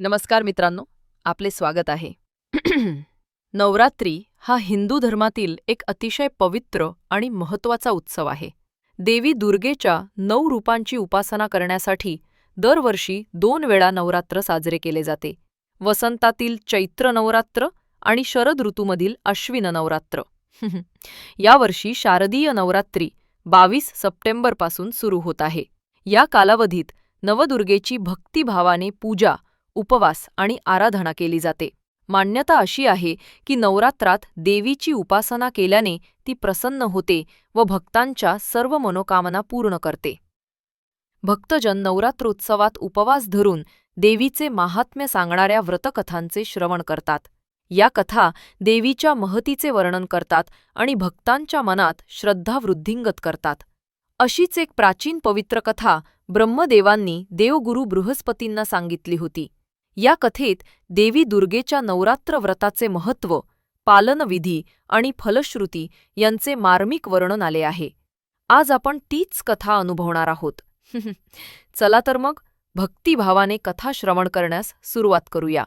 नमस्कार मित्रांनो आपले स्वागत आहे. नवरात्री हा हिंदू धर्मातील एक अतिशय पवित्र आणि महत्त्वाचा उत्सव आहे. देवी दुर्गेच्या नऊ रूपांची उपासना करण्यासाठी दरवर्षी दोन वेळा नवरात्र साजरे केले जाते. वसंतातील चैत्र नवरात्र आणि शरद ऋतूमधील अश्विन नवरात्र. यावर्षी शारदीय नवरात्री बावीस सप्टेंबरपासून सुरू होत आहे. या कालावधीत नवदुर्गेची भक्तिभावाने पूजा उपवास आणि आराधना केली जाते. मान्यता अशी आहे की नवरात्रात देवीची उपासना केल्याने ती प्रसन्न होते व भक्तांच्या सर्व मनोकामना पूर्ण करते. भक्तजन नवरात्रोत्सवात उपवास धरून देवीचे माहात्म्य सांगणाऱ्या व्रतकथांचे श्रवण करतात. या कथा देवीच्या महतीचे वर्णन करतात आणि भक्तांच्या मनात श्रद्धा वृद्धिंगत करतात. अशीच एक प्राचीन पवित्र कथा ब्रह्मदेवांनी देवगुरू बृहस्पतींना सांगितली होती. या कथेत देवी दुर्गेच्या नवरात्र व्रताचे महत्त्व पालनविधी आणि फलश्रुती यांचे मार्मिक वर्णन आले आहे. आज आपण तीच कथा अनुभवणार आहोत. चला तर मग भक्तिभावाने कथा श्रवण करण्यास सुरुवात करूया.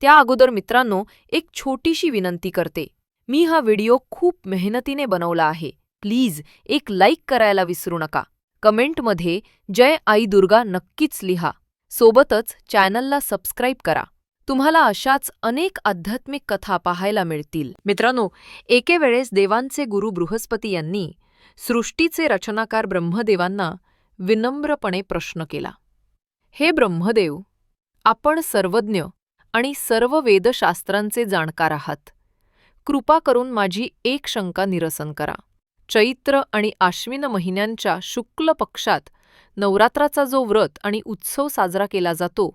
त्या अगोदर मित्रांनो एक छोटीशी विनंती करते. मी हा व्हिडिओ खूप मेहनतीने बनवला आहे. प्लीज एक लाईक करायला विसरू नका. कमेंटमध्ये जय आई दुर्गा नक्कीच लिहा. सोबतच चॅनलला सबस्क्राईब करा. तुम्हाला अशाच अनेक आध्यात्मिक कथा पाहायला मिळतील. मित्रांनो एके वेळेस देवांचे गुरु बृहस्पती यांनी सृष्टीचे रचनाकार ब्रह्मदेवांना विनम्रपणे प्रश्न केला. हे ब्रह्मदेव आपण सर्वज्ञ आणि सर्व वेदशास्त्रांचे जाणकार आहात. कृपा करून माझी एक शंका निरसन करा. चैत्र आणि आश्विन महिन्यांच्या शुक्ल पक्षात नवरात्राचा जो व्रत आणि उत्सव साजरा केला जातो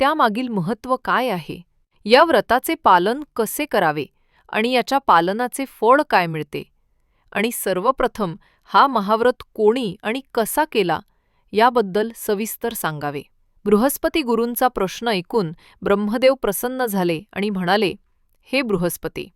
त्यामागील महत्त्व काय आहे? या व्रताचे पालन कसे करावे आणि याच्या पालनाचे फळ काय मिळते? आणि सर्वप्रथम हा महाव्रत कोणी आणि कसा केला याबद्दल सविस्तर सांगावे. बृहस्पती गुरूंचा प्रश्न ऐकून ब्रह्मदेव प्रसन्न झाले आणि म्हणाले हे बृहस्पती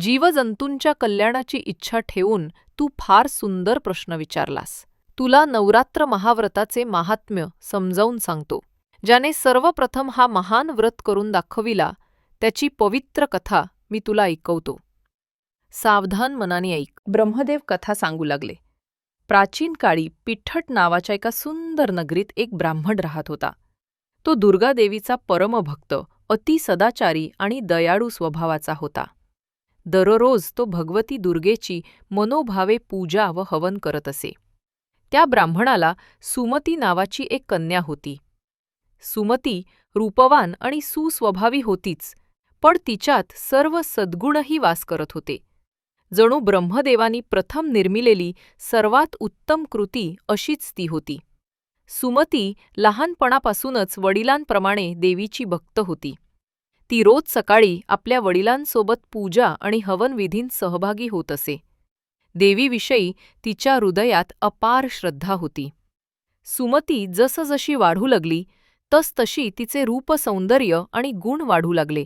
जीवजंतूंच्या कल्याणाची इच्छा ठेवून तू फार सुंदर प्रश्न विचारलास. तुला नवरात्र महाव्रताचे महात्म्य समजावून सांगतो. ज्याने सर्वप्रथम हा महान व्रत करून दाखविला त्याची पवित्र कथा मी तुला ऐकवतो. सावधान मनाने ऐक. ब्रह्मदेव कथा सांगू लागले. प्राचीन काळी पिठ्ठट नावाच्या एका सुंदर नगरीत एक ब्राह्मण राहत होता. तो दुर्गादेवीचा परमभक्त अति सदाचारी आणि दयाळू स्वभावाचा होता. दररोज तो भगवती दुर्गेची मनोभावे पूजा व हवन करत असे. त्या ब्राह्मणाला सुमती नावाची एक कन्या होती. सुमती रूपवान आणि सुस्वभावी होतीच पण तिच्यात सर्व सद्गुणही वास करत होते. जणू ब्रह्मदेवानी प्रथम निर्मिलेली सर्वात उत्तम कृती अशीच ती होती. सुमती लहानपणापासूनच वडिलांप्रमाणे देवीची भक्त होती. ती रोज सकाळी आपल्या वडिलांसोबत पूजा आणि हवनविधींत सहभागी होत असे. देवीविषयी तिच्या हृदयात अपार श्रद्धा होती. सुमती जसजशी वाढू लागली तसतशी तिचे रूपसौंदर्य आणि गुण वाढू लागले.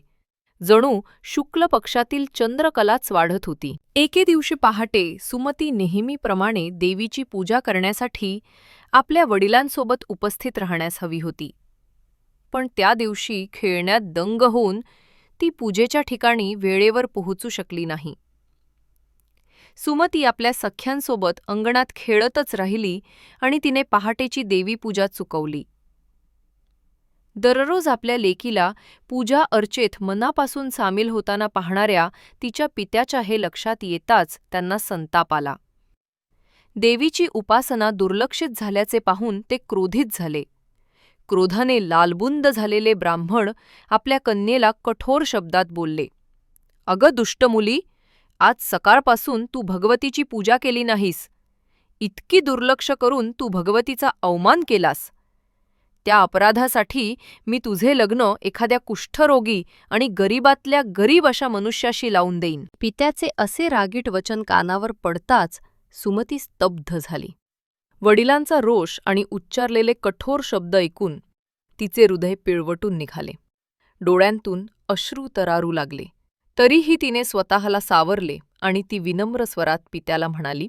जणू शुक्ल पक्षातील चंद्रकलाच वाढत होती. एके दिवशी पहाटे सुमती नेहमीप्रमाणे देवीची पूजा करण्यासाठी आपल्या वडिलांसोबत उपस्थित राहण्यास हवी होती. पण त्या दिवशी खेळण्यात दंग होऊन ती पूजेच्या ठिकाणी वेळेवर पोहोचू शकली नाही. सुमती आपल्या सख्यांसोबत अंगणात खेळतच राहिली आणि तिने पहाटेची देवीपूजा चुकवली. दररोज आपल्या लेकीला पूजा अर्चेत मनापासून सामील होताना पाहणाऱ्या तिच्या पित्याच्या हे लक्षात येताच त्यांना संताप आला. देवीची उपासना दुर्लक्षित झाल्याचे पाहून ते क्रोधित झाले. क्रोधाने लालबुंद झालेले ब्राह्मण आपल्या कन्येला कठोर शब्दात बोलले अगं दुष्ट मुली आज सकाळपासून तू भगवतीची पूजा केली नाहीस. इतकी दुर्लक्ष करून तू भगवतीचा अवमान केलास. त्या अपराधासाठी मी तुझे लग्न एखाद्या कुष्ठरोगी आणि गरीबातल्या गरीब अशा मनुष्याशी लावून देईन. पित्याचे असे रागीट वचन कानावर पडताच सुमती स्तब्ध झाली. वडिलांचा रोष आणि उच्चारलेले कठोर शब्द ऐकून तिचे हृदय पिळवटून निघाले. डोळ्यांतून अश्रू तरारू लागले. तरीही तिने स्वतःला सावरले आणि ती विनम्र स्वरात पित्याला म्हणाली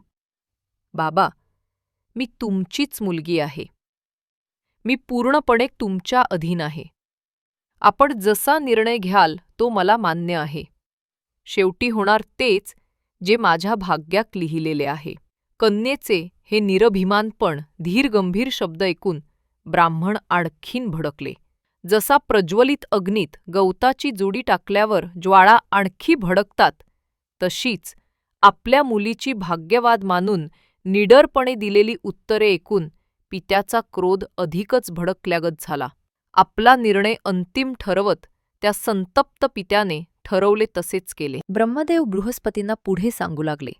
बाबा मी तुमचीच मुलगी आहे. मी पूर्णपणे तुमच्या अधीन आहे. आपण जसा निर्णय घ्याल तो मला मान्य आहे. शेवटी होणार तेच जे माझ्या भाग्यात लिहिलेले आहे. कन्येचे हे निरभिमानपण धीरगंभीर शब्द ऐकून ब्राह्मण आणखीन भडकले. जसा प्रज्वलित अग्नीत गवताची जुडी टाकल्यावर ज्वाळा आणखी भडकतात तशीच आपल्या मुलीची भाग्यवाद मानून निडरपणे दिलेली उत्तरे ऐकून पित्याचा क्रोध अधिकच भडकल्यागत झाला. आपला निर्णय अंतिम ठरवत त्या संतप्त पित्याने ठरवले तसेच केले. ब्रह्मदेव बृहस्पतींना पुढे सांगू लागले.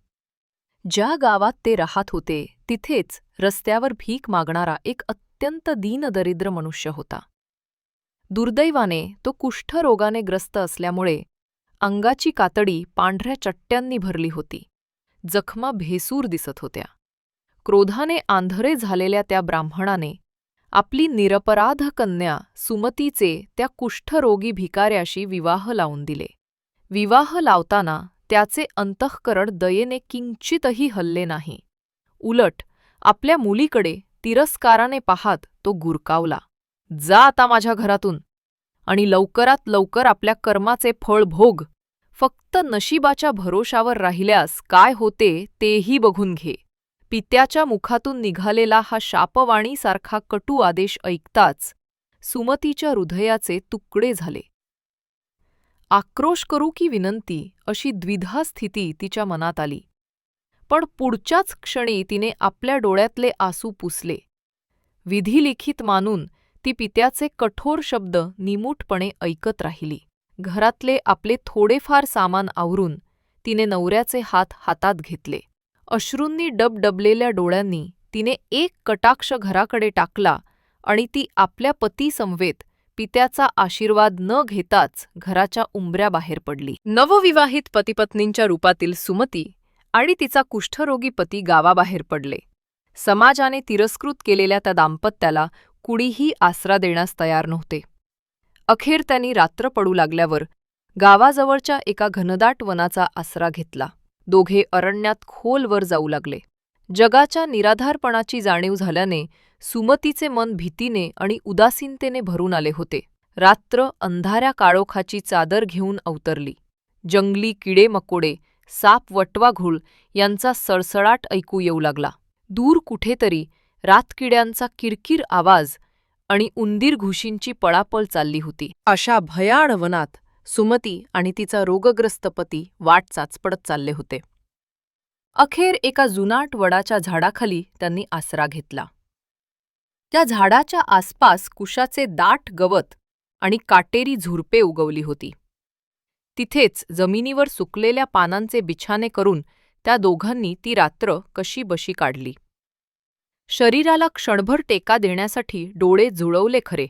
ज्या गावात ते राहत होते तिथेच रस्त्यावर भीक मागणारा एक अत्यंत दीनदरिद्र मनुष्य होता. दुर्दैवाने तो कुष्ठरोगाने ग्रस्त असल्यामुळे अंगाची कातडी पांढऱ्या चट्ट्यांनी भरली होती. जखमा भेसूर दिसत होत्या. क्रोधाने आंधरे झालेल्या त्या ब्राह्मणाने आपली निरपराध कन्या सुमतीचे त्या कुष्ठरोगी भिकाऱ्याशी विवाह लावून दिले. विवाह लावताना त्याचे अंतःकरण दयेने किंचितही हल्ले नाही. उलट आपल्या मुलीकडे तिरस्काराने पाहात तो गुरकावला. जा आता माझ्या घरातून. आणि लवकरात लवकर आपल्या कर्माचे फळ भोग फक्त नशिबाच्या भरोशावर राहिल्यास काय होते तेही बघून घे. पित्याच्या मुखातून निघालेला हा शापवाणीसारखा कटू आदेश ऐकताच सुमतीच्या हृदयाचे तुकडे झाले. आक्रोश करू की विनंती अशी द्विधा स्थिती तिच्या मनात आली. पण पुढच्याच क्षणी तिने आपल्या डोळ्यातले आसू पुसले. विधिलिखित मानून ती पित्याचे कठोर शब्द निमूटपणे ऐकत राहिली. घरातले आपले थोडेफार सामान आवरून तिने नवऱ्याचे हात हातात घेतले. अश्रूंनी डबडबलेल्या डोळ्यांनी तिने एक कटाक्ष घराकडे टाकला आणि ती आपल्या पतीसमवेत पित्याचा आशीर्वाद न घेताच घराच्या उंबऱ्याबाहेर पडली. नवविवाहित पतीपत्नींच्या रूपातील सुमती आणि तिचा कुष्ठरोगी पती गावाबाहेर पडले. समाजाने तिरस्कृत केलेल्या त्या दाम्पत्याला कुणीही आसरा देण्यास तयार नव्हते. अखेर त्यांनी रात्र पडू लागल्यावर गावाजवळच्या एका घनदाट वनाचा आसरा घेतला. दोघे अरण्यात खोलवर जाऊ लागले. जगाच्या निराधारपणाची जाणीव झाल्याने सुमतीचे मन भीतीने आणि उदासीनतेने भरून आले होते. रात्र अंधाऱ्या काळोखाची चादर घेऊन अवतरली. जंगली किडे मकोडे साप वटवाघूळ यांचा सळसळाट ऐकू येऊ लागला. दूर कुठेतरी रातकिड्यांचा किरकिर आवाज आणि उंदीर घुशींची पळापळ चालली होती. अशा भयाण वनात सुमती आणि तिचा रोगग्रस्त पती वाट चाचपडत चालले होते. अखेर एका जुनाट वडाच्या झाडाखाली त्यांनी आसरा घेतला. त्या झाडाच्या आसपास कुशाचे दाट गवत आणि काटेरी झुरपे उगवली होती. तिथेच जमिनीवर सुकलेल्या पानांचे बिछाने करून त्या दोघांनी ती रात्र कशी बशी काढली. शरीराला क्षणभर टेका देण्यासाठी डोळे जुळवले खरे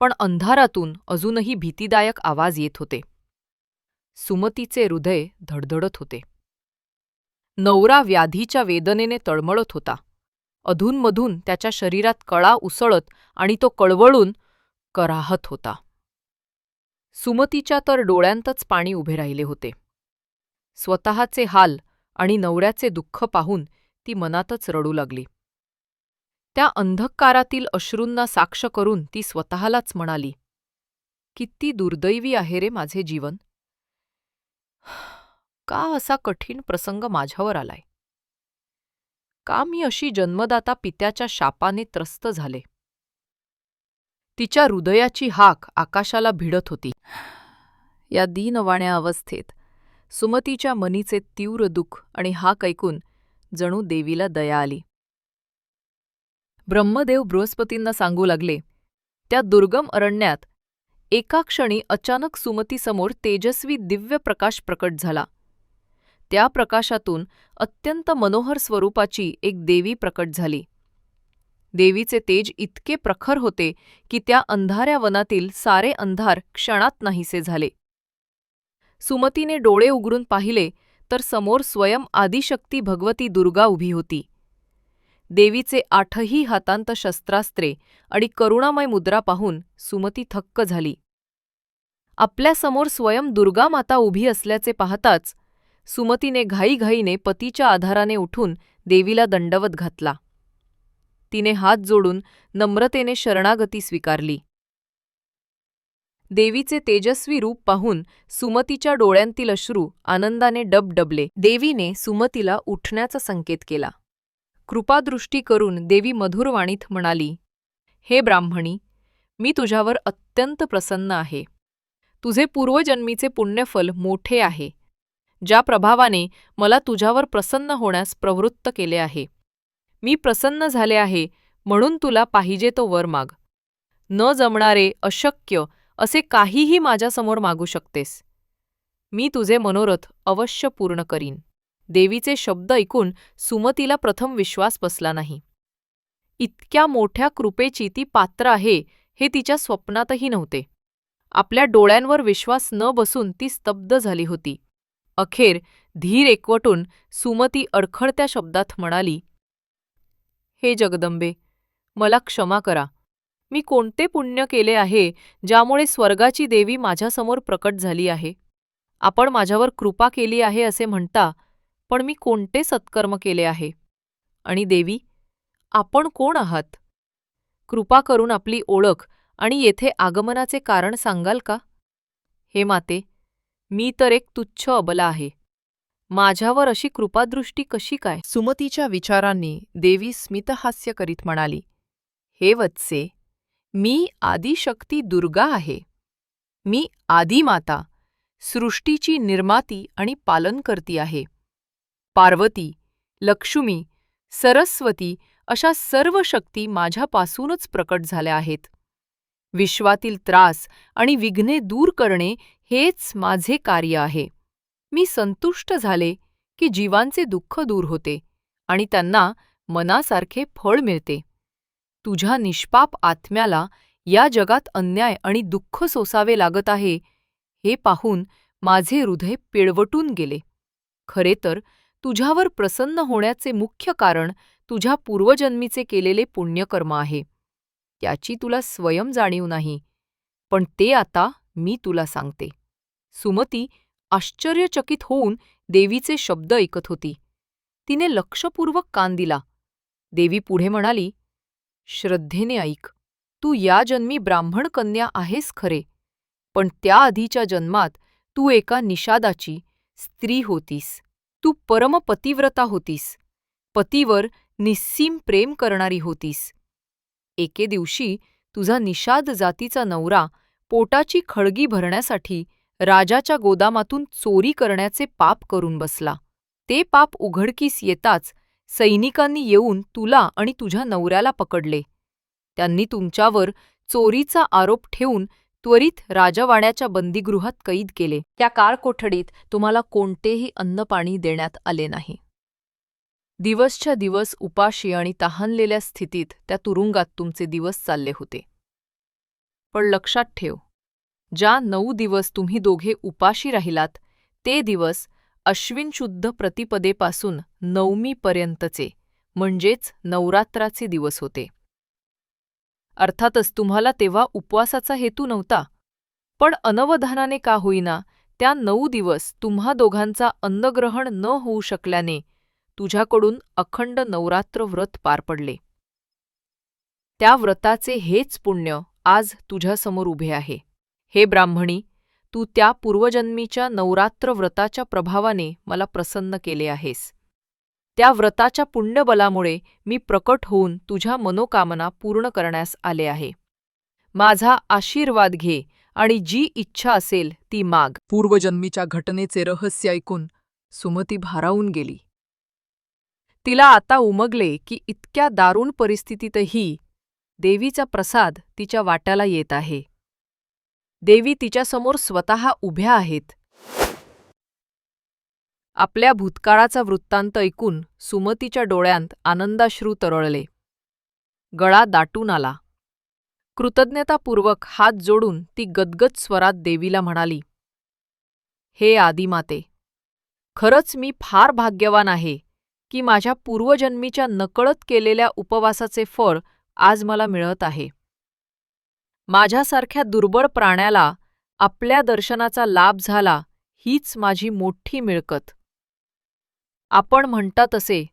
पण अंधारातून अजूनही भीतीदायक आवाज येत होते. सुमतीचे हृदय धडधडत होते. नवरा व्याधीच्या वेदनेने तळमळत होता. अधूनमधून त्याच्या शरीरात कळा उसळत आणि तो कळवळून कराहत होता. सुमतीच्या तर डोळ्यांतच पाणी उभे राहिले होते. स्वतःचे हाल आणि नवऱ्याचे दुःख पाहून ती मनातच रडू लागली. त्या अंधकारातील अश्रूंना साक्ष करून ती स्वतःलाच म्हणाली किती दुर्दैवी आहे रे माझे जीवन. का असा कठीण प्रसंग माझ्यावर आलाय? का मी अशी जन्मदाता पित्याच्या शापाने त्रस्त झाले? तिच्या हृदयाची हाक आकाशाला भिडत होती. या दीनवाण्या अवस्थेत सुमतीच्या मनीचे तीव्र दुःख आणि हाक ऐकून जणू देवीला दया आली. ब्रह्मदेव बृहस्पतींना सांगू लागले त्या दुर्गम अरण्यात एका क्षणी अचानक सुमतीसमोर तेजस्वी दिव्य प्रकाश प्रकट झाला. त्या प्रकाशातून अत्यंत मनोहर स्वरूपाची एक देवी प्रकट झाली. देवीचे तेज इतके प्रखर होते की त्या अंधाऱ्या वनातील सारे अंधार क्षणात नाहीसे झाले. सुमतीने डोळे उघडून पाहिले तर समोर स्वयं आदिशक्ती भगवती दुर्गा उभी होती. देवीचे आठही हातांत शस्त्रास्त्रे आणि करुणामय मुद्रा पाहून सुमती थक्क झाली. आपल्यासमोर स्वयं दुर्गा माता उभी असल्याचे पाहताच सुमतीने घाईघाईने पतीच्या आधाराने उठून देवीला दंडवत घातला. तिने हात जोडून नम्रतेने शरणागती स्वीकारली. देवीचे तेजस्वी रूप पाहून सुमतीच्या डोळ्यांतील अश्रू आनंदाने डबडबले. देवीने सुमतीला उठण्याचा संकेत केला. कृपादृष्टी करून देवी मधुरवाणीत म्हणाली हे ब्राह्मणी मी तुझ्यावर अत्यंत प्रसन्न आहे. तुझे पूर्वजन्मीचे पुण्यफल मोठे आहे. ज्या प्रभावाने मला तुझ्यावर प्रसन्न होण्यास प्रवृत्त केले आहे. मी प्रसन्न झाले आहे म्हणून तुला पाहिजे तो वर माग. न जमणारे अशक्य असे काहीही माझ्यासमोर मागू शकतेस. मी तुझे मनोरथ अवश्य पूर्ण करीन. देवीचे शब्द ऐकून सुमतीला प्रथम विश्वास बसला नाही. इतक्या मोठ्या कृपेची ती पात्र आहे हे तिच्या स्वप्नातही नव्हते. आपल्या डोळ्यांवर विश्वास न बसून ती स्तब्ध झाली होती. अखेर धीर एकवटून सुमती अडखळत्या शब्दात म्हणाली हे जगदंबे मला क्षमा करा. मी कोणते पुण्य केले आहे ज्यामुळे स्वर्गाची देवी माझ्यासमोर प्रकट झाली आहे? आपण माझ्यावर कृपा केली आहे असे म्हणता पण मी कोणते सत्कर्म केले आहे? आणि देवी आपण कोण आहात? कृपा करून आपली ओळख आणि येथे आगमनाचे कारण सांगाल का? हे माते मी तर एक तुच्छ अबला आहे. माझ्यावर अशी कृपादृष्टी कशी काय? सुमतीच्या विचारांनी देवी स्मितहास्य करीत म्हणाली हे वत्से मी आदिशक्ती दुर्गा आहे. मी आदिमाता सृष्टीची निर्माती आणि पालनकर्ती आहे. पार्वती लक्ष्मी सरस्वती अशा सर्व शक्ती माझ्यापासूनच प्रकट झाल्या आहेत. विश्वातील त्रास आणि विघ्ने दूर करणे हेच माझे कार्य आहे. मी संतुष्ट झाले की जीवांचे दुःख दूर होते आणि त्यांना मनासारखे फळ मिळते. तुझ्या निष्पाप आत्म्याला या जगात अन्याय आणि दुःख सोसावे लागत आहे हे पाहून माझे हृदय पिळवटून गेले. खरे तर तुझ्यावर प्रसन्न होण्याचे मुख्य कारण तुझ्या पूर्वजन्मीचे केलेले पुण्यकर्म आहे. त्याची तुला स्वयं जाणीव नाही. पण ते आता मी तुला सांगते. सुमती आश्चर्यचकित होऊन देवीचे शब्द ऐकत होती. तिने लक्षपूर्वक कान दिला. देवी पुढे म्हणाली श्रद्धेने ऐक. तू या जन्मी ब्राह्मण कन्या आहेस खरे. पण त्याआधीच्या जन्मात तू एका निषादाची स्त्री होतीस. तू परमपतिव्रता होतीस. पतीवर निस्सीम प्रेम करणारी होतीस. एके दिवशी तुझा निषाद जातीचा नवरा पोटाची खळगी भरण्यासाठी राजाच्या गोदामातून चोरी करण्याचे पाप करून बसला. ते पाप उघडकीस येताच सैनिकांनी येऊन तुला आणि तुझ्या नवऱ्याला पकडले. त्यांनी तुमच्यावर चोरीचा आरोप ठेवून त्वरित राजवाड्याच्या बंदीगृहात कैद केले. त्या कारकोठडीत तुम्हाला कोणतेही अन्नपाणी देण्यात आले नाही. दिवसच्या दिवस उपाशी आणि तहानलेल्या स्थितीत त्या तुरुंगात तुमचे दिवस चालले होते. पण लक्षात ठेव. ज्या नऊ दिवस तुम्ही दोघे उपाशी राहिलात ते दिवस अश्विन शुद्ध प्रतिपदेपासून नवमीपर्यंतचे म्हणजेच नवरात्राचे दिवस होते. अर्थातच तुम्हाला तेव्हा उपवासाचा हेतू नव्हता. पण अनवधानाने का होईना त्या नऊ दिवस तुम्हा दोघांचा अन्नग्रहण न होऊ शकल्याने तुझ्याकडून अखंड नवरात्र व्रत पार पडले. त्या व्रताचे हेच पुण्य आज तुझ्यासमोर उभे आहे. हे ब्राह्मणी तू त्या पूर्वजन्मीच्या नवरात्र व्रताच्या प्रभावाने मला प्रसन्न केले आहेस. त्या व्रताच्या पुण्यबलामुळे मी प्रकट होऊन तुझ्या मनोकामना पूर्ण करण्यास आले आहे. माझा आशीर्वाद घे आणि जी इच्छा असेल ती माग. पूर्वजन्मीच्या घटनेचे रहस्य ऐकून सुमती भारावून गेली. तिला आता उमगले की इतक्या दारुण परिस्थितीतही देवीचा प्रसाद तिच्या वाट्याला येत आहे. देवी तिच्यासमोर स्वतः उभ्या आहेत. आपल्या भूतकाळाचा वृत्तांत ऐकून सुमतीच्या डोळ्यांत आनंदाश्रू तरळले. गळा दाटून आला. कृतज्ञतापूर्वक हात जोडून ती गदगद स्वरात देवीला म्हणाली हे आदिमाते खरंच मी फार भाग्यवान आहे की माझ्या पूर्वजन्मीच्या नकळत केलेल्या उपवासाचे फळ आज मला मिळत आहे. माझ्यासारख्या दुर्बळ प्राण्याला आपल्या दर्शनाचा लाभ झाला हीच माझी मोठी मिळकत. आपण म्हणता तसे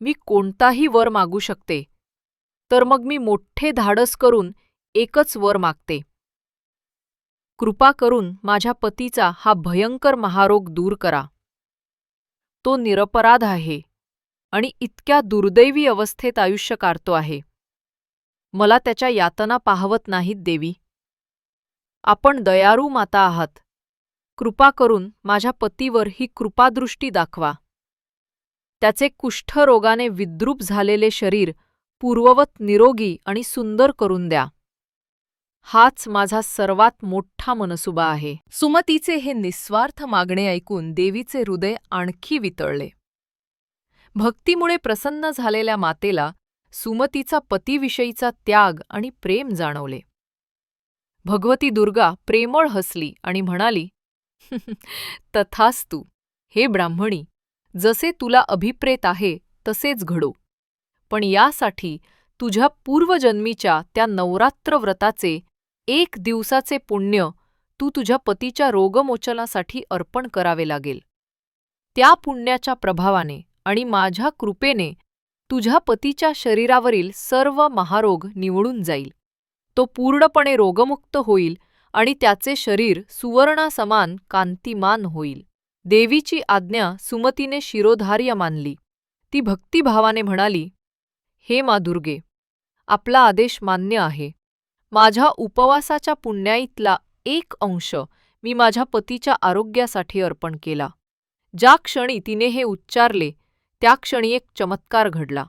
मी कोणताही वर मागू शकते तर मग मी मोठे धाडस करून एकच वर मागते. कृपा करून माझ्या पतीचा हा भयंकर महारोग दूर करा. तो निरपराध आहे आणि इतक्या दुर्दैवी अवस्थेत आयुष्य काढतो आहे. मला त्याच्या यातना पाहवत नाहीत देवी. आपण दयारू माता आहात. कृपा करून माझ्या पतीवर ही कृपादृष्टी दाखवा. त्याचे कुष्ठरोगाने विद्रूप झालेले शरीर पूर्ववत निरोगी आणि सुंदर करून द्या. हाच माझा सर्वात मोठा मनसुबा आहे. सुमतीचे हे निस्वार्थ मागणे ऐकून देवीचे हृदय आणखी वितळले. भक्तीमुळे प्रसन्न झालेल्या मातेला सुमतीचा पतीविषयीचा त्याग आणि प्रेम जाणवले. भगवती दुर्गा प्रेमळ हसली आणि म्हणाली तथास्तू हे ब्राह्मणी जसे तुला अभिप्रेत आहे तसेच घडो. पण यासाठी तुझ्या पूर्वजन्मीच्या त्या नवरात्र व्रताचे एक दिवसाचे पुण्य तू तुझ्या पतीच्या रोगमोचनासाठी अर्पण करावे लागेल. त्या पुण्याच्या प्रभावाने आणि माझ्या कृपेने तुझ्या पतीच्या शरीरावरील सर्व महारोग निवडून जाईल. तो पूर्णपणे रोगमुक्त होईल आणि त्याचे शरीर सुवर्णासमान कांतिमान होईल. देवीची आज्ञा सुमतीने शिरोधार्य मानली. ती भक्तिभावाने म्हणाली हे मा दुर्गे आपला आदेश मान्य आहे. माझ्या उपवासाच्या पुण्याईतला एक अंश मी माझ्या पतीच्या आरोग्यासाठी अर्पण केला. ज्या क्षणी तिने हे उच्चारले त्या क्षणी एक चमत्कार घडला.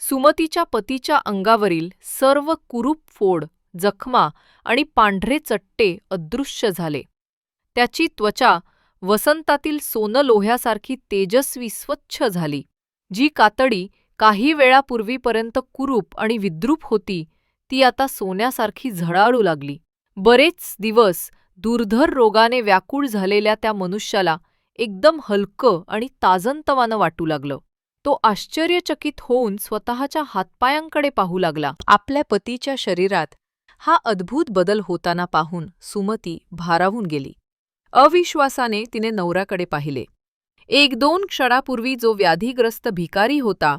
सुमतीच्या पतीच्या अंगावरील सर्व कुरूप फोड जखमा आणि पांढरे चट्टे अदृश्य झाले. त्याची त्वचा वसंतातील सोनलोह्यासारखी तेजस्वी स्वच्छ झाली जी कातडी काही वेळापूर्वीपर्यंत कुरूप आणि विद्रूप होती ती आता सोन्यासारखी झळाळू लागली. बरेच दिवस दुर्धर रोगाने व्याकुळ झालेल्या त्या मनुष्याला एकदम हलकं आणि ताजंतवानं वाटू लागलं. तो आश्चर्यचकित होऊन स्वतःच्या हातपायांकडे पाहू लागला. आपल्या पतीच्या शरीरात हा अद्भुत बदल होताना पाहून सुमती भारावून गेली. अविश्वासाने तिने नवऱ्याकडे पाहिले. एक दोन क्षणापूर्वी जो व्याधीग्रस्त भिकारी होता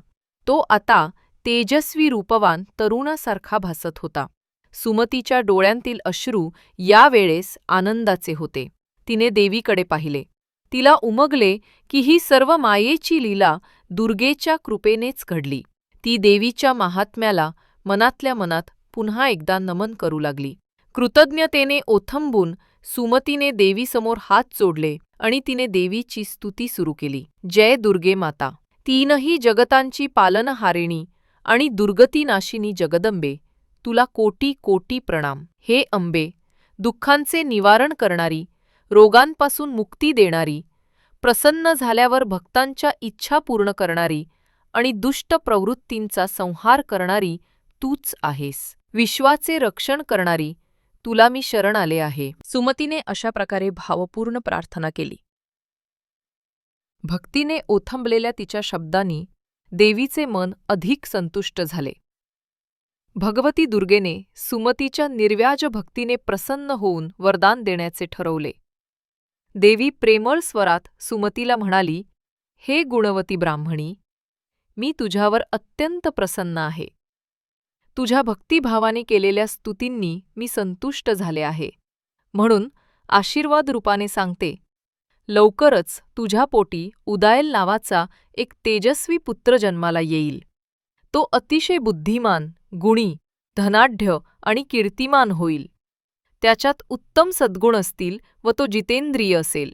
तो आता तेजस्वी रूपवान तरुणासारखा भासत होता. सुमतीच्या डोळ्यांतील अश्रू यावेळेस आनंदाचे होते. तिने देवीकडे पाहिले. तिला उमगले की ही सर्व मायेची लीला दुर्गेच्या कृपेनेच घडली. ती देवीच्या महात्म्याला मनातल्या मनात पुन्हा एकदा नमन करू लागली. कृतज्ञतेने ओथंबून सुमतीने देवीसमोर हात जोडले आणि तिने देवीची स्तुती सुरू केली. जय दुर्गे माता. तीनही जगतांची पालनहारिणी आणि दुर्गतीनाशिनी जगदंबे तुला कोटी कोटी प्रणाम. हे अंबे दुःखांचे निवारण करणारी रोगांपासून मुक्ती देणारी प्रसन्न झाल्यावर भक्तांच्या इच्छा पूर्ण करणारी आणि दुष्ट प्रवृत्तींचा संहार करणारी तूच आहेस. विश्वाचे रक्षण करणारी तुला मी शरण आले आहे. सुमतीने अशा प्रकारे भावपूर्ण प्रार्थना केली. भक्तीने ओथंबलेल्या तिच्या शब्दांनी देवीचे मन अधिक संतुष्ट झाले. भगवती दुर्गेने सुमतीच्या निर्व्याज भक्तीने प्रसन्न होऊन वरदान देण्याचे ठरवले. देवी प्रेमळ स्वरात सुमतीला म्हणाली हे गुणवती ब्राह्मणी मी तुझ्यावर अत्यंत प्रसन्न आहे. तुझ्या भक्तिभावाने केलेल्या स्तुतींनी मी संतुष्ट झाले आहे. म्हणून आशीर्वाद रूपाने सांगते लवकरच तुझ्या पोटी उदायल नावाचा एक तेजस्वी पुत्र जन्माला येईल. तो अतिशय बुद्धिमान गुणी धनाढ्य आणि कीर्तिमान होईल. त्याच्यात उत्तम सद्गुण असतील व तो जितेंद्रिय असेल.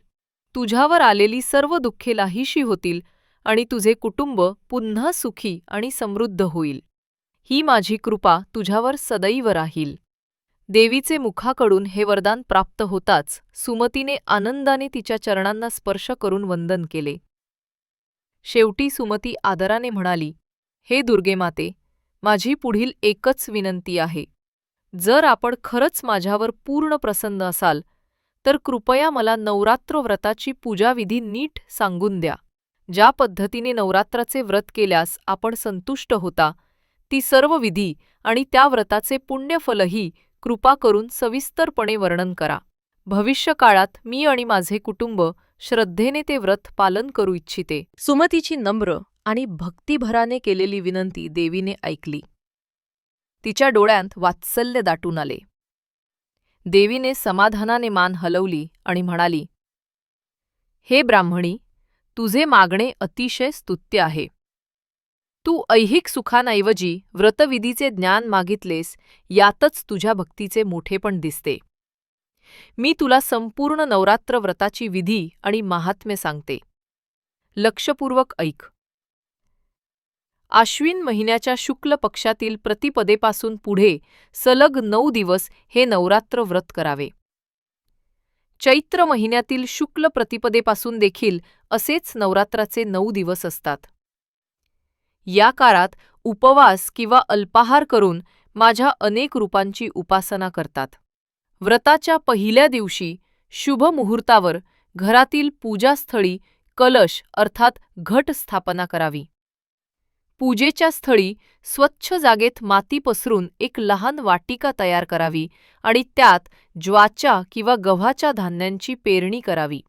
तुझ्यावर आलेली सर्व दुःखे लाहीशी होतील आणि तुझे कुटुंब पुन्हा सुखी आणि समृद्ध होईल. ही माझी कृपा तुझ्यावर सदैव राहील. देवीचे मुखाकडून हे वरदान प्राप्त होताच सुमतीने आनंदाने तिच्या चरणांना स्पर्श करून वंदन केले. शेवटी सुमती आदराने म्हणाली हे दुर्गे माते माझी पुढील एकच विनंती आहे. जर आपण खरंच माझ्यावर पूर्ण प्रसन्न असाल तर कृपया मला नवरात्र व्रताची पूजाविधी नीट सांगून द्या. ज्या पद्धतीने नवरात्राचे व्रत केल्यास आपण संतुष्ट होता ती सर्व विधी आणि त्या व्रताचे पुण्यफलही कृपा करून सविस्तरपणे वर्णन करा. भविष्यकाळात मी आणि माझे कुटुंब श्रद्धेने ते व्रत पालन करू इच्छिते. सुमतीची नम्र आणि भक्तिभराने केलेली विनंती देवीने ऐकली. तिच्या डोळ्यांत वात्सल्य दाटून आले. देवीने समाधानाने मान हलवली आणि म्हणाली हे ब्राह्मणी तुझे मागणे अतिशय स्तुत्य आहे. तू ऐहिक सुखांऐवजी व्रतविधीचे ज्ञान मागितलेस यातच तुझ्या भक्तीचे मोठेपण दिसते. मी तुला संपूर्ण नवरात्र व्रताची विधी आणि महात्म्य सांगते. लक्षपूर्वक ऐक. आश्विन महिन्याच्या शुक्ल पक्षातील प्रतिपदेपासून पुढे सलग नऊ दिवस हे नवरात्र व्रत करावे. चैत्र महिन्यातील शुक्ल प्रतिपदेपासून देखील असेच नवरात्राचे नऊ दिवस असतात. या काळात उपवास किंवा अल्पाहार करून माझ्या अनेक रूपांची उपासना करतात. व्रताच्या पहिल्या दिवशी शुभ मुहूर्तावर घरातील पूजास्थळी कलश अर्थात घट स्थापना करावी. पूजेच्या स्थळी स्वच्छ जागेत माती पसरून एक लहान वाटिका तयार करावी आणि त्यात ज्वाच्या किंवा गव्हाच्या धान्यांची पेरणी करावी.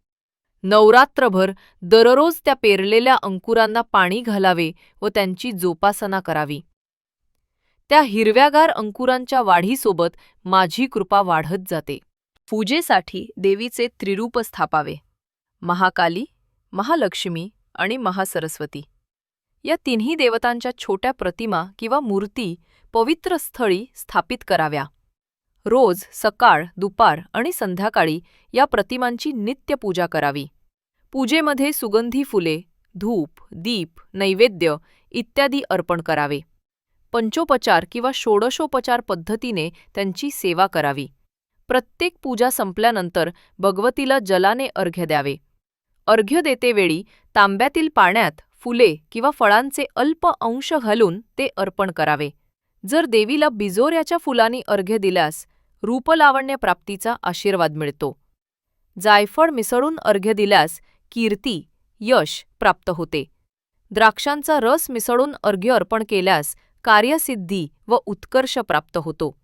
नवरात्रभर दररोज त्या पेरलेल्या अंकुरांना पाणी घालावे व त्यांची जोपासना करावी. त्या हिरव्यागार अंकुरांच्या वाढीसोबत माझी कृपा वाढत जाते. पूजेसाठी देवीचे त्रिरूप स्थापावे. महाकाली महालक्ष्मी आणि महासरस्वती. या तिन्ही देवतांच्या छोट्या प्रतिमा किंवा मूर्ती पवित्र स्थळी स्थापित कराव्या. रोज सकाळ दुपार आणि संध्याकाळी या प्रतिमांची नित्य पूजा करावी. पूजेमध्ये सुगंधी फुले धूप दीप नैवेद्य इत्यादी अर्पण करावे. पंचोपचार किंवा षोडशोपचार पद्धतीने त्यांची सेवा करावी. प्रत्येक पूजा संपल्यानंतर भगवतीला जलाने अर्घ्य द्यावे. अर्घ्य देतेवेळी तांब्यातील पाण्यात फुले किंवा फळांचे अल्प अंश घालून ते अर्पण करावे. जर देवीला बिजोऱ्याच्या फुलांनी अर्घ्य दिल्यास रूपलावण्य प्राप्तीचा आशीर्वाद मिळतो. जायफळ मिसळून अर्घ्य दिल्यास कीर्ती यश प्राप्त होते. द्राक्षांचा रस मिसळून अर्घ्य अर्पण केल्यास कार्यसिद्धी व उत्कर्ष प्राप्त होतो.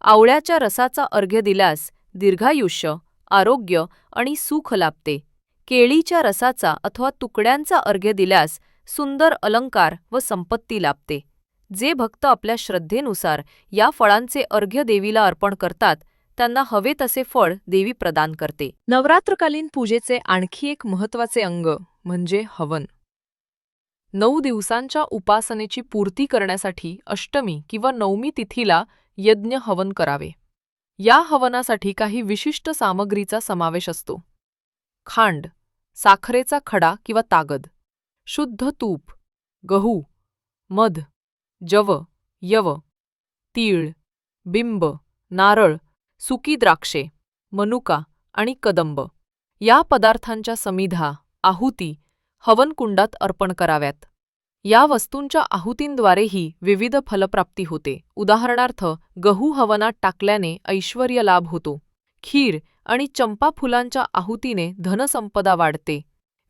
आवळ्याच्या रसाचा अर्घ्य दिल्यास दीर्घायुष्य आरोग्य आणि सुख लाभते. केळीच्या रसाचा अथवा तुकड्यांचा अर्घ्य दिल्यास सुंदर अलंकार व संपत्ती लाभते. जे भक्त आपल्या श्रद्धेनुसार या फळांचे अर्घ्य देवीला अर्पण करतात त्यांना हवे तसे फळ देवी प्रदान करते. नवरात्रकालीन पूजेचे आणखी एक महत्त्वाचे अंग म्हणजे हवन. नऊ दिवसांच्या उपासनेची पूर्ती करण्यासाठी अष्टमी किंवा नवमी तिथीला यज्ञ हवन करावे. या हवनासाठी काही विशिष्ट सामग्रीचा समावेश असतो. खांड साखरेचा खडा किंवा तागद. शुद्ध तूप गहू मध जव यव तीळ बिंब नारळ सुकी द्राक्षे मनुका आणि कदंब. या पदार्थांच्या समिधा आहुती हवनकुंडात अर्पण कराव्यात. या वस्तूंच्या आहुतींद्वारेही विविध फलप्राप्ती होते. उदाहरणार्थ गहू हवनात टाकल्याने ऐश्वर्य लाभ होतो. खीर आणि चंपा फुलांच्या आहुतीने धनसंपदा वाढते.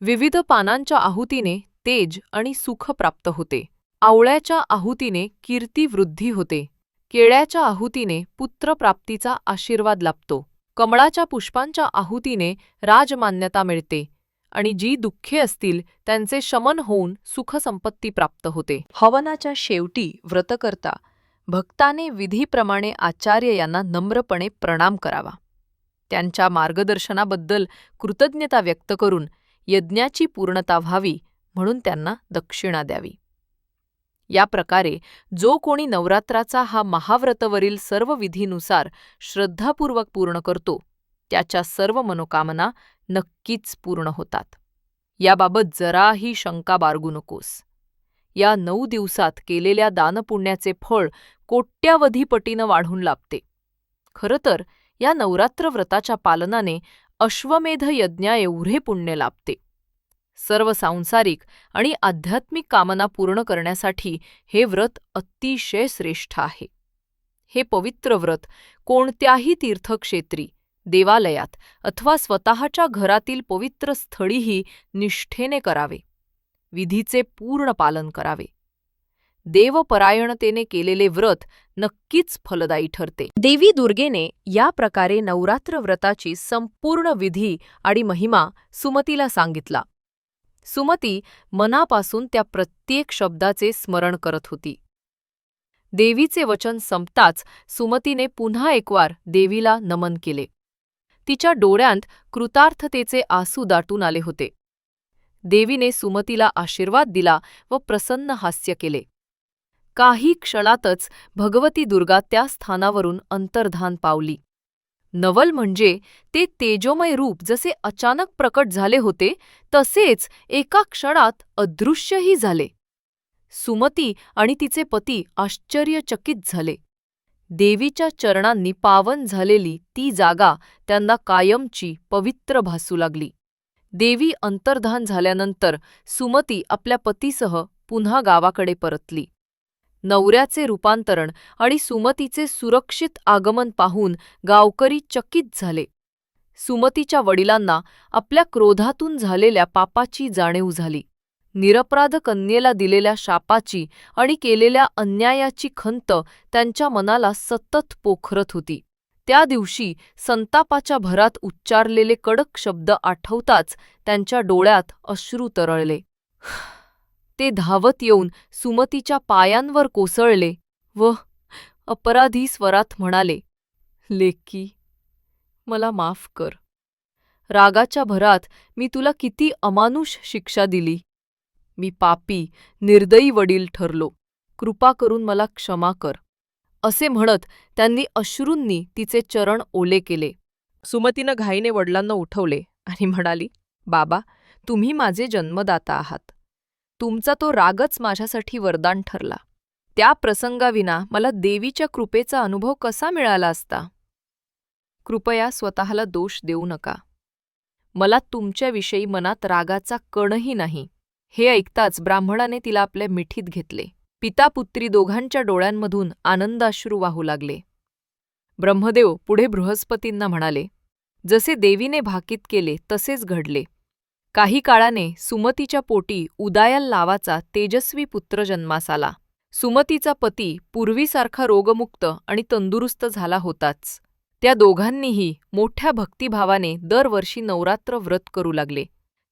विविध पानांच्या आहुतीने तेज आणि सुख प्राप्त होते. आवळ्याच्या आहुतीने कीर्ती वृद्धी होते. केळ्याच्या आहुतीने पुत्रप्राप्तीचा आशीर्वाद लाभतो. कमळाच्या पुष्पांच्या आहुतीने राजमान्यता मिळते आणि जी दुःखे असतील त्यांचे शमन होऊन सुखसंपत्ती प्राप्त होते. हवनाच्या शेवटी व्रतकर्ता भक्ताने विधीप्रमाणे आचार्य यांना नम्रपणे प्रणाम करावा. त्यांच्या मार्गदर्शनाबद्दल कृतज्ञता व्यक्त करून यज्ञाची पूर्णता व्हावी म्हणून त्यांना दक्षिणा द्यावी. या प्रकारे जो कोणी नवरात्राचा हा महाव्रतवरील सर्व विधीनुसार श्रद्धापूर्वक पूर्ण करतो त्याच्या सर्व मनोकामना नक्कीच पूर्ण होतात. याबाबत जराही शंका बाळगू नकोस. या नऊ दिवसात केलेल्या दानपुण्याचे फळ कोट्यावधी पटीनं वाढून लाभते. खरं तर या नवरात्र व्रताच्या पालनाने अश्वमेध यज्ञा एवढे पुण्य लाभते. सर्व सांसारिक आणि आध्यात्मिक कामना पूर्ण करण्यासाठी हे व्रत अतिशय श्रेष्ठ आहे. हे पवित्र व्रत कोणत्याही तीर्थक्षेत्री देवालयात अथवा स्वतःच्या घरातील पवित्र स्थळीही निष्ठेने करावे. विधीचे पूर्ण पालन करावे. देवपरायणतेने केलेले व्रत नक्कीच फलदायी ठरते. देवी दुर्गेने या प्रकारे नवरात्र व्रताची संपूर्ण विधी आणि महिमा सुमतीला सांगितला. सुमती मनापासून त्या प्रत्येक शब्दाचे स्मरण करत होती. देवीचे वचन संपताच सुमतीने पुन्हा एकवार देवीला नमन केले. तिच्या डोळ्यांत कृतार्थतेचे आसू दाटून आले होते. देवीने सुमतीला आशीर्वाद दिला व प्रसन्न हास्य केले. काही क्षणातच भगवती दुर्गा त्या स्थानावरून अंतर्धान पावली. नवल म्हणजे ते तेजोमय रूप जसे अचानक प्रकट झाले होते तसेच एका क्षणात अदृश्यही झाले. सुमती आणि तिचे पती आश्चर्यचकित झाले. देवीच्या चरणांनी पावन झालेली ती जागा त्यांना कायमची पवित्र भासू लागली. देवी अंतर्धान झाल्यानंतर सुमती आपल्या पतीसह पुन्हा गावाकडे परतली. नवऱ्याचे रूपांतरण आणि सुमतीचे सुरक्षित आगमन पाहून गावकरी चकित झाले. सुमतीच्या वडिलांना आपल्या क्रोधातून झालेल्या पापाची जाणीव झाली. निरपराध कन्येला दिलेल्या शापाची आणि केलेल्या अन्यायाची खंत त्यांच्या मनाला सतत पोखरत होती. त्या दिवशी संतापाच्या भरात उच्चारलेले कडक शब्द आठवताच त्यांच्या डोळ्यात अश्रू तरळले. ते धावत येऊन सुमतीच्या पायांवर कोसळले व अपराधी स्वरात म्हणाले लेकी मला माफ कर. रागाच्या भरात मी तुला किती अमानुष शिक्षा दिली. मी पापी निर्दयी वडील ठरलो. कृपा करून मला क्षमा कर. असे म्हणत त्यांनी अश्रूंनी तिचे चरण ओले केले. सुमतीनं घाईने वडिलांना उठवले आणि म्हणाली बाबा तुम्ही माझे जन्मदाता आहात. तुमचा तो रागच माझ्यासाठी वरदान ठरला. त्या प्रसंगाविना मला देवीच्या कृपेचा अनुभव कसा मिळाला असता? कृपया स्वतःला दोष देऊ नका. मला तुमच्याविषयी मनात रागाचा कणही नाही. हे ऐकताच ब्राह्मणाने तिला आपल्या मिठीत घेतले. पिता पुत्री दोघांच्या डोळ्यांमधून आनंदाश्रू वाहू लागले. ब्रह्मदेव पुढे बृहस्पतींना म्हणाले जसे देवीने भाकीत केले तसेच घडले. काही काळाने सुमतीच्या पोटी उदायल नावाचा तेजस्वी पुत्र जन्मास आला. सुमतीचा पती पूर्वीसारखा रोगमुक्त आणि तंदुरुस्त झाला होताच. त्या दोघांनीही मोठ्या भक्तिभावाने दरवर्षी नवरात्र व्रत करू लागले.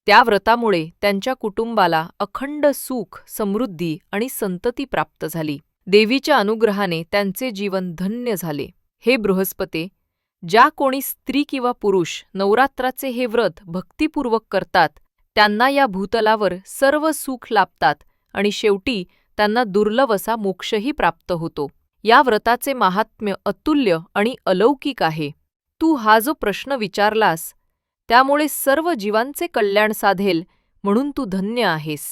त्या व्रतामुळे त्यांच्या कुटुंबाला अखंड सुख समृद्धी आणि संतती प्राप्त झाली. देवीच्या अनुग्रहाने त्यांचे जीवन धन्य झाले. हे बृहस्पते ज्या कोणी स्त्री किंवा पुरुष नवरात्राचे हे व्रत भक्तिपूर्वक करतात त्यांना या भूतलावर सर्व सुख लाभतात आणि शेवटी त्यांना दुर्लभ असा मोक्षही प्राप्त होतो. या व्रताचे महात्म्य अतुल्य आणि अलौकिक आहे. तू हा जो प्रश्न विचारलास त्यामुळे सर्व जीवांचे कल्याण साधेल म्हणून तू धन्य आहेस.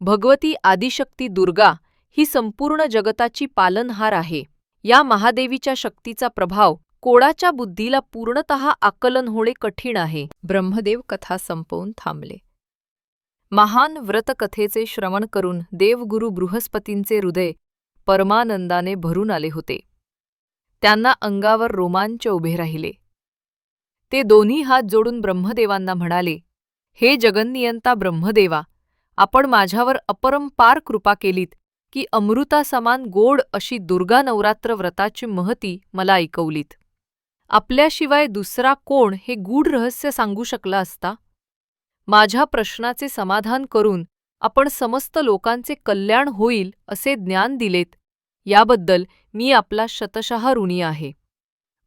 भगवती आदिशक्ती दुर्गा ही संपूर्ण जगताची पालनहार आहे. या महादेवीच्या शक्तीचा प्रभाव कोणाच्या बुद्धीला पूर्णतः आकलन होणे कठीण आहे. ब्रह्मदेव कथा संपवून थांबले. महान व्रतकथेचे श्रवण करून देवगुरु बृहस्पतींचे हृदय परमानंदाने भरून आले होते. त्यांना अंगावर रोमांच उभे राहिले. ते दोन्ही हात जोडून ब्रह्मदेवांना म्हणाले हे जगन्नियंता ब्रह्मदेवा आपण माझ्यावर अपरंपार कृपा केलीत की अमृतासमान गोड अशी दुर्गा नवरात्र व्रताची महती मला ऐकवलीत. आपल्याशिवाय दुसरा कोण हे गूढ रहस्य सांगू शकला असता? माझ्या प्रश्नाचे समाधान करून आपण समस्त लोकांचे कल्याण होईल असे ज्ञान दिलेत. याबद्दल मी आपला शतशः ऋणी आहे.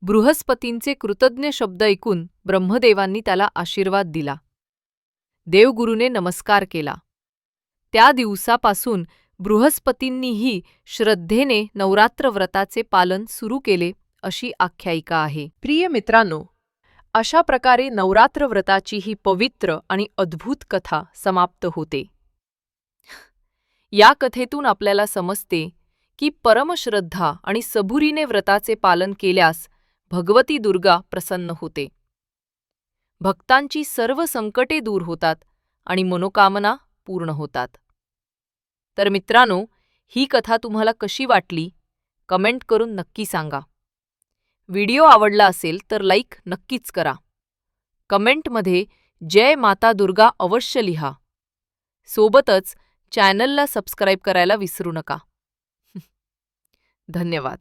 बृहस्पतींचे कृतज्ञ शब्द ऐकून ब्रह्मदेवांनी त्याला आशीर्वाद दिला. देवगुरूने नमस्कार केला. त्या दिवसापासून बृहस्पतींनीही श्रद्धेने नवरात्र व्रताचे पालन सुरू केले. अशी आख्यायिका आहे. प्रिय मित्रांनो अशा प्रकारे नवरात्र व्रताची ही पवित्र आणि अद्भुत कथा समाप्त होते. या कथेतून आपल्याला समजते की परमश्रद्धा आणि सबुरीने व्रताचे पालन केल्यास भगवती दुर्गा प्रसन्न होते. भक्तांची सर्व संकटे दूर होतात आणि मनोकामना पूर्ण होतात. तर मित्रांनो ही कथा तुम्हाला कशी वाटली? कमेंट करून नक्की सांगा. व्हिडिओ आवडला असेल तर लाईक नक्कीच करा. कमेंटमध्ये जय माता दुर्गा अवश्य लिहा. सोबतच चॅनलला सबस्क्राईब करायला विसरू नका. धन्यवाद.